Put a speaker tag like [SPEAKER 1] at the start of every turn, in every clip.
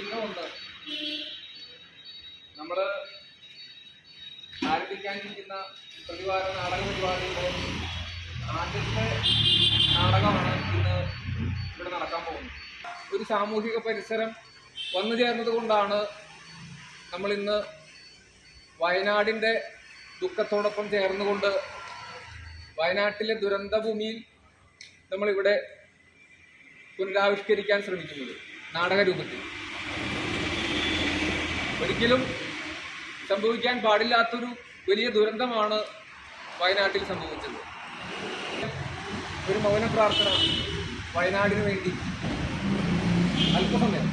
[SPEAKER 1] ചിഹ്നമുണ്ട്. നമ്മൾ ആരംഭിക്കാനിരിക്കുന്ന പ്രതിവാര നാടക പരിപാടിയുടെ ആദ്യത്തെ നാടകമാണ് ഇന്ന് ഇവിടെ നടക്കാൻ പോകുന്നത്. ഒരു സാമൂഹിക പരിസരം വന്നു ചേർന്നത് കൊണ്ടാണ് നമ്മൾ ഇന്ന് വയനാടിന്റെ ദുഃഖത്തോടൊപ്പം ചേർന്നുകൊണ്ട് വയനാട്ടിലെ ദുരന്തഭൂമിയിൽ നമ്മളിവിടെ പുനരാവിഷ്കരിക്കാൻ ശ്രമിക്കുന്നത് നാടകരൂപത്തിൽ. ഒരിക്കലും സംഭവിക്കാൻ പാടില്ലാത്തൊരു വലിയ ദുരന്തമാണ് വയനാട്ടിൽ സംഭവിച്ചത്. ഒരു മൗന പ്രാർത്ഥന വയനാടിന് വേണ്ടി അല്പസമയം.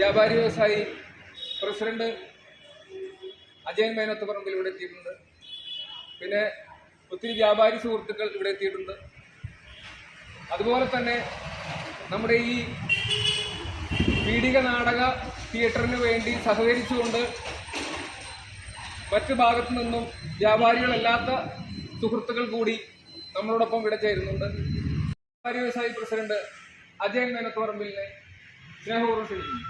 [SPEAKER 1] വ്യാപാരി വ്യവസായി പ്രസിഡന്റ് അജയൻ മേനോത്ത് പറമ്പിൽ ഇവിടെ എത്തിയിട്ടുണ്ട്. പിന്നെ ഒത്തിരി വ്യാപാരി സുഹൃത്തുക്കൾ ഇവിടെ എത്തിയിട്ടുണ്ട്. അതുപോലെ തന്നെ നമ്മുടെ ഈ പീഡിക നാടക തിയേറ്ററിന് വേണ്ടി സഹകരിച്ചുകൊണ്ട് മറ്റു ഭാഗത്തു നിന്നും വ്യാപാരികളല്ലാത്ത സുഹൃത്തുക്കൾ കൂടി നമ്മളോടൊപ്പം ഇവിടെ ചേരുന്നുണ്ട്. വ്യാപാരി വ്യവസായി പ്രസിഡന്റ് അജയൻ മേനത്തോറമ്പിലിനെ സ്നേഹപൂർവം ക്ഷണിക്കുന്നു.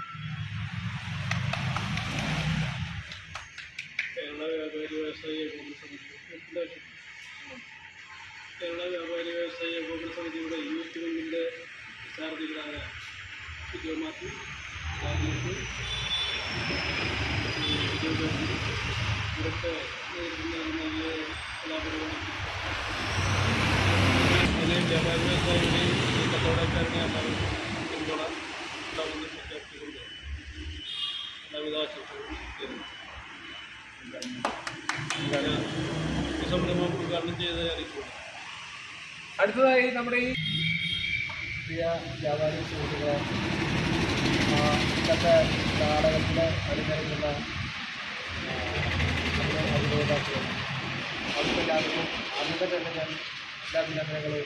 [SPEAKER 2] കേരള വ്യാപാരി വ്യവസായി കേരള വ്യാപാരി വ്യവസായി ഏകോപന സമിതിയുടെ യൂത്ത് വിങ്ങിന്റെ വിദ്യാർത്ഥികളായ വിജയമാറ്റി രാജേഷ് വിജയബാബു ഇവരൊക്കെ നേരിടുന്ന ഈ വലിയ കലാപരിപാടി അതിലെ വ്യാപാരി വ്യവസായികളുടെയും ഈ കച്ചവടക്കാരുടെ എല്ലാവരും പിന്തുണ ഉണ്ടാവുന്ന പ്രഖ്യാപിച്ചുകൊണ്ട് എല്ലാവിധ ആശംസകളും സംരംഭം ഉദ്ഘാടനം ചെയ്ത അറിയിക്കുന്നു
[SPEAKER 1] അടുത്തതായി നമ്മുടെ ഈ പ്രിയ വ്യാപാരി സുഹൃത്തുക്കളെ ഇന്നത്തെ നാടകത്തിലെ അണിനിരക്കുന്ന അവർക്കെല്ലാവർക്കും അതിന്റെ തന്നെ ഞാൻ എല്ലാ അഭിനന്ദനങ്ങളും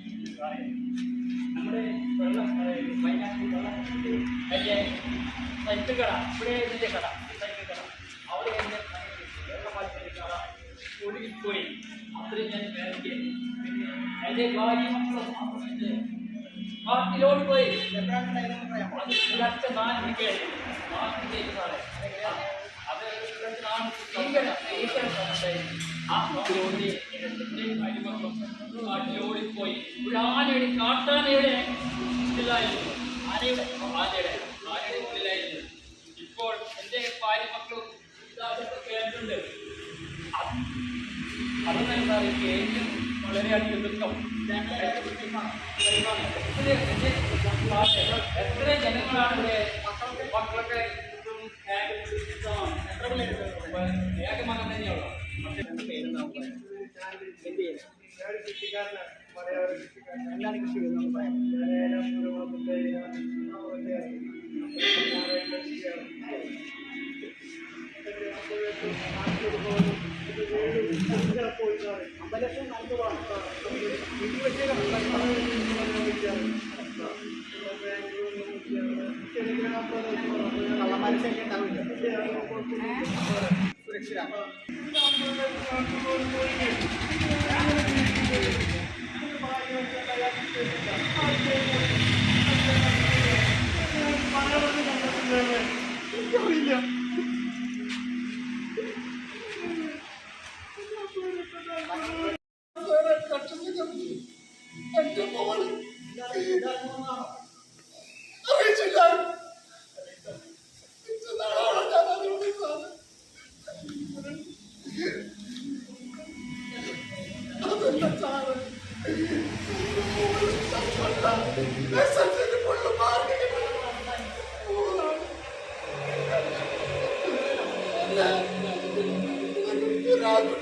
[SPEAKER 3] നമ്മുടെ വെള്ളം വയനാട്ടിൽ വെള്ളം വലിയ സൈക്കിൾ കട ഇവിടെ ഇതിന്റെ കട സൈറ്റ് കട അവിടെ എന്റെ വെള്ളപ്പാട്ടിന്റെ കട ഒഴുകിപ്പോയി അത്രയും ഞാൻ വേദനിക്ക് പിന്നെ എന്റെ ഭാര്യ പോയി അത് നാല് മക്കളും കാട്ടിലോടി പോയി. ഒരു ആനയുടെ കാട്ടാനയുടെ ഉള്ളിലായിരുന്നു ആനയുടെ ആനയുടെ ആനയുടെ ഉള്ളിലായിരുന്നു ഇപ്പോൾ എന്റെ ഭാര്യ മക്കളും കേട്ടിട്ടുണ്ട് അതൊന്നും എന്താ ഏറ്റവും വളരെയധികം ദുഃഖം. എത്ര ജനങ്ങളാണ് ഇവിടെ? മക്കളൊക്കെ ഇതും എത്ര പിള്ളേരുണ്ട് ഏക മകൻ തന്നെയുള്ളൂ പക്ഷേ രണ്ട് പേരുണ്ടാവും എന്താണ് കൃഷി ചെയ്യുന്നത് പറയാം അമ്പത് ലക്ഷം നമുക്ക് കള്ളന്മാരൊക്കെ ഉണ്ടാവില്ല സുരക്ഷിത
[SPEAKER 4] Thank you.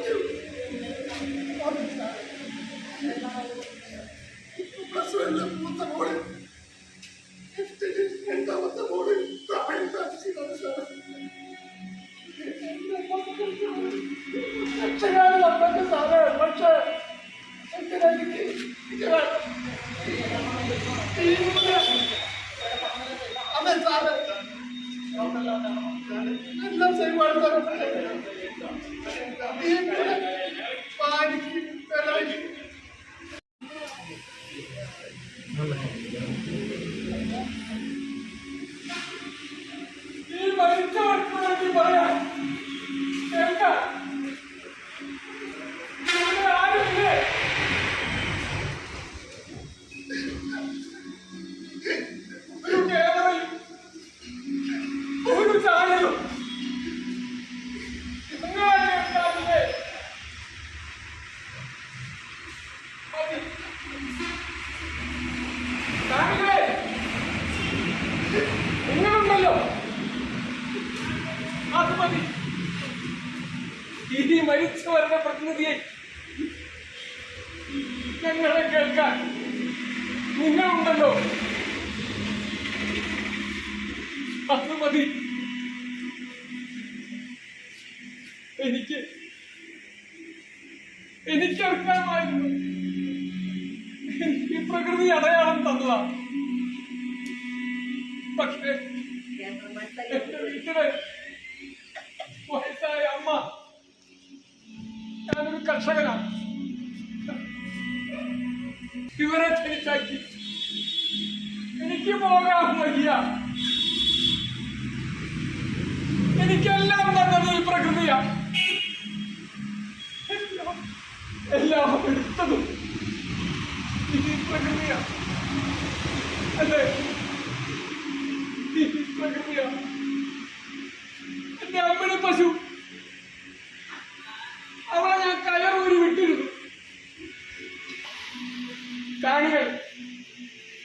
[SPEAKER 4] ഈ നിങ്ങളുണ്ടല്ലോ അത് മതി. പ്രതിനിധിയെ ഞങ്ങളെ കേൾക്കാൻ നിങ്ങളുണ്ടല്ലോ. അത് മതി. എനിക്ക് എനിക്കറിയാമായിരുന്നു വയസ്സായ അമ്മ. ഞാനൊരു കർഷകനാണ്. ഇവരെ തിരിച്ചാക്കി എനിക്ക് പോകാൻ വയ്യ. എനിക്കെല്ലാം തന്നത് ഈ പ്രകൃതിയാ എല്ലാം എടുത്തതും ഈ പ്രകൃതിയാ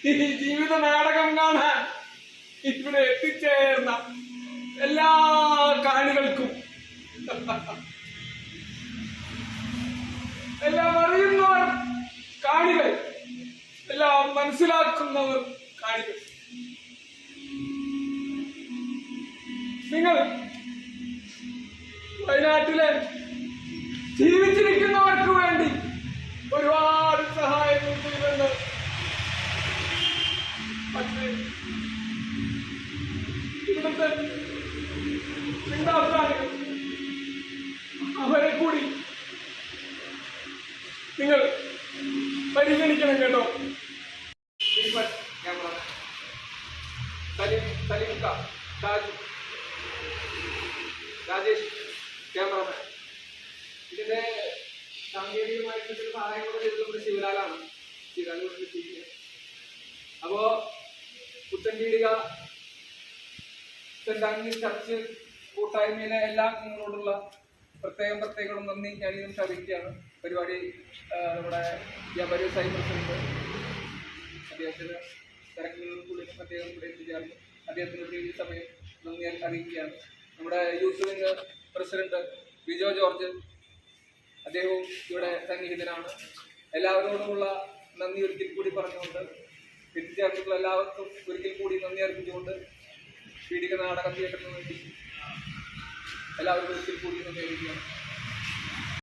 [SPEAKER 4] ഈ ജീവിത നാടകം കാണാൻ ഇവിടെ എത്തിച്ചേർന്ന എല്ലാ കാണികൾക്കും. എല്ലാം അറിയുന്നവർ കാണികൾ. എല്ലാം മനസ്സിലാക്കുന്നവർ കാണികൾ. നിങ്ങൾ വയനാട്ടിലെ ജീവിച്ചിരിക്കുന്നവർക്ക് വേണ്ടി ഒരുപാട് ഇവിടുത്തെ ചിന്താസ്ഥാനികൾ അവരെ കൂടി നിങ്ങൾ പരിഗണിക്കണം കേട്ടോ. സലിം സലിംക ഷാജു രാജേഷ് ക്യാമറമാൻ ഇതിന്റെ സാങ്കേതികമായിട്ട് സഹായങ്ങൾ ചെയ്തത് ശിവലാലാണ്. ശിവലാൽ കൊണ്ട് അപ്പോ പുത്തൻപീടിക തെണ്ടാങ്ങി ചർച്ച് കൂട്ടായ്മയിലെ എല്ലാ നിങ്ങളോടുള്ള പ്രത്യേകം പ്രത്യേകം നന്ദി. ഞാൻ ഇതിന് പരിപാടി നമ്മുടെ വ്യാപാരി സൈ പ്രസിഡന്റ് അദ്ദേഹത്തിന് തിരക്കുകളിൽ അദ്ദേഹം ഇവിടെ എത്തിച്ചേർന്നു. അദ്ദേഹത്തിന് ഈ സമയം നന്ദി ഞാൻ അറിയിക്കുകയാണ്. നമ്മുടെ youth wing president Bijo George അദ്ദേഹവും ഇവിടെ സന്നിഹിതനാണ്. എല്ലാവരോടുമുള്ള നന്ദി ഒരിക്കൽ കൂടി പറഞ്ഞുകൊണ്ട് എത്തിച്ചേർന്നിട്ടുള്ള എല്ലാവർക്കും ഒരിക്കൽ കൂടി നന്ദി അർപ്പിച്ചുകൊണ്ട് പീഡിക നാടകം തിയേറ്ററിന് വേണ്ടി. എല്ലാവരും ഒരിക്കൽ കൂടി അറിയിക്കുകയാണ്